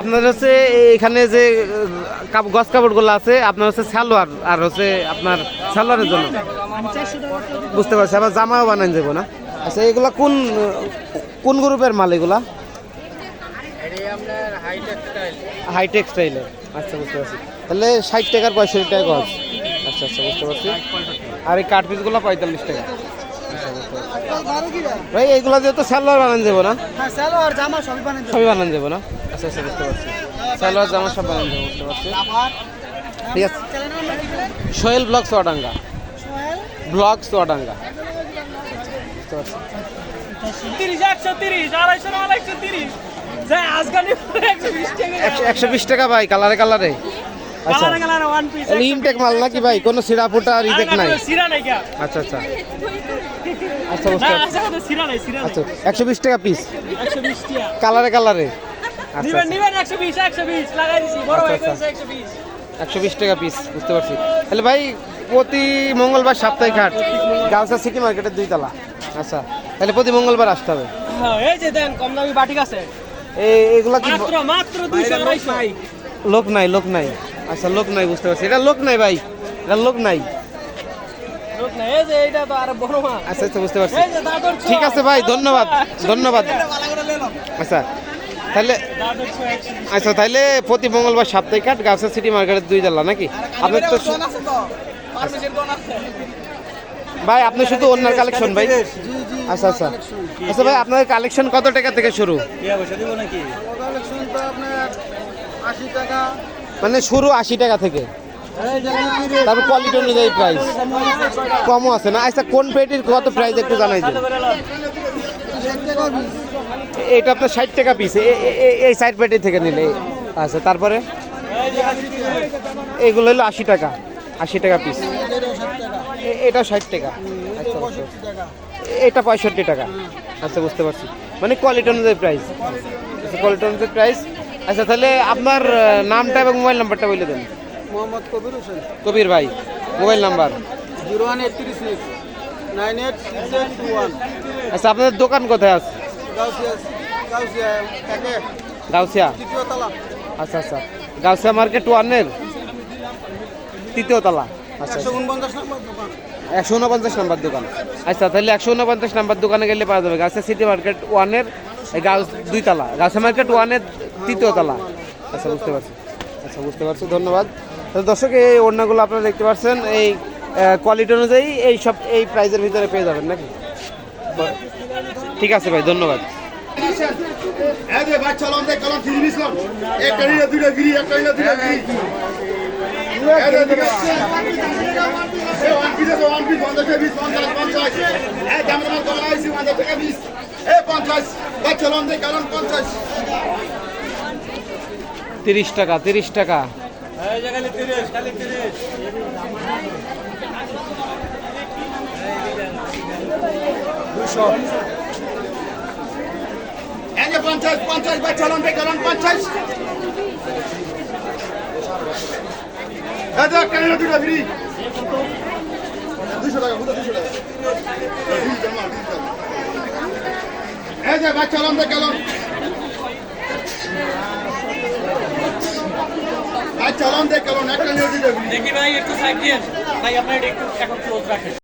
আপনার হচ্ছে এখানে যে গস কাপড়গুলো আছে, আপনার হচ্ছে সালোয়ার, আর হচ্ছে আপনার সালোয়ারের জন্য। বুঝতে পারছি, আবার জামাও বানান যাব না। আচ্ছা এগুলা কোন কোন গ্রুপের মাল এগুলা? হাই টেক্সটাইলের আচ্ছা বুঝতে পারছি। তাহলে ষাট টাকার পঁয়ষট্টি টাকা গজ আচ্ছা আচ্ছা বুঝতে পারছি। আর এই কাঠ পিসগুলো পঁয়তাল্লিশ টাকা। ভাই এইগুলা দিয়ে তো সালোয়ার বানান যাব না? হ্যাঁ সালোয়ার জামা সবই বানাই দেবো সবই বানান যাব না? আচ্ছা আচ্ছা বুঝতে পারছি। সালোয়ার জামা সব বানান যাব বুঝতে পারছি। ঠিক আছে। সোহেল ব্লক সোয়াডাঙ্গা ব্লক সোয়াডাঙ্গা বুঝতে পারছি। একশো বিশ টাকা ভাই কালারে কালারে। আচ্ছা। কালারে কালারে ওয়ান পিস ইনটেক মাল নাকি ভাই? কোনো সিরা ফুটা রিটেক নাই? আচ্ছা আচ্ছা। আচ্ছা বুঝতে পারছি আচ্ছা নাই আচ্ছা একশো বিশ টাকা পিস একশো বিশ টাকা কালারে কালারে। আচ্ছা নিবেন নিবেন একশো বিশ আচ্ছা, টাকা পিস বুঝতে পারছি। তাহলে ভাই প্রতি মঙ্গলবার সাপ্তাহিক হাট গালসা সিটি মার্কেটের দুই তলা আচ্ছা তাহলে প্রতি মঙ্গলবার আসতে হবে। হ্যাঁ, এই যে দেন কম দামি বাটিক আছে। এই এগুলা কি মাত্র মাত্র দুইশো আড়াইশো। লোক নাই লোক নাই। আচ্ছা লোক নাই বুঝতে পারছি। এটা লোক নাই ভাই। এটা লোক নাই। আচ্ছা আচ্ছা বুঝতে পারছি। ঠিক আছে ভাই ধন্যবাদ ধন্যবাদ। আচ্ছা তাহলে। আচ্ছা তাহলে প্রতি মঙ্গলবার সাপ্তাহিক হাট গালসা সিটি মার্কেটের দুই তলা নাকি? আপনার তো ভাই আপনি শুধু অন্যার কালেকশন ভাই। আচ্ছা আচ্ছা। আচ্ছা ভাই আপনার কালেকশন কত টাকা থেকে শুরু? মানে শুরু আশি টাকা থেকে। তারপর কোয়ালিটি অনুযায়ী প্রাইস কমও আছে না? আচ্ছা কোন পেটির কত প্রাইস একটু জানাই দিন। এটা আপনার ষাট টাকা পিস এই সাইড পেটি থেকে নিলে আচ্ছা তারপরে? এগুলো হলো আশি টাকা। আশি টাকা পিস এটা ষাট টাকা। আচ্ছা আচ্ছা। এটা পঁয়ষট্টি টাকা। আচ্ছা বুঝতে পারছি। মানে কোয়ালিটি অনুযায়ী প্রাইস আচ্ছা কোয়ালিটি অনুযায়ী প্রাইস আচ্ছা তাহলে আপনার নামটা এবং মোবাইল নাম্বারটা বলে দেন। মোহাম্মদ কবির হোসেন। কবির ভাই mobile number. Zero one eight three six nine eight six eight two one. আচ্ছা আপনাদের দোকান কোথায় আছে? গাউসিয়া গাউসিয়া গাউসিয়া? আচ্ছা আচ্ছা। গাউসিয়া মার্কেট ওয়ানের তৃতীয় তলা। আচ্ছা একশো উনপঞ্চাশ নম্বর দোকান। একশো উনপঞ্চাশ নাম্বার দোকান। আচ্ছা তাহলে একশো উনপঞ্চাশ নাম্বার দোকানে গেলে পাওয়া যাবে। গাছে সিটি মার্কেট ওয়ানের এই গাছ দুই তলা। গাছে মার্কেট ওয়ানের তৃতীয় তলা। আচ্ছা বুঝতে পারছি। আচ্ছা বুঝতে পারছি। ধন্যবাদ। তো দর্শক এই ওড়নাগুলো আপনারা দেখতে পাচ্ছেন। এই কোয়ালিটি অনুযায়ী এই সব এই প্রাইজের ভিতরে পেয়ে যাবেন নাকি? ঠিক আছে ভাই ধন্যবাদ। পঞ্চাশ টাকা তিরিশ টাকা। টাকা এই যে পঞ্চাশ পঞ্চাশ ভাই, চলন দেখ কলম পঞ্চাশ। একটা নিয়ে দুটো ফিরি দুশো টাকা বুঝো দুশো টাকা। এই যে ভাই, চলন ভাই, চলন। দেখ ভাই একটু সাইড দিয়ে ভাই আপনার একটু এখন ক্লোজ রাখেন।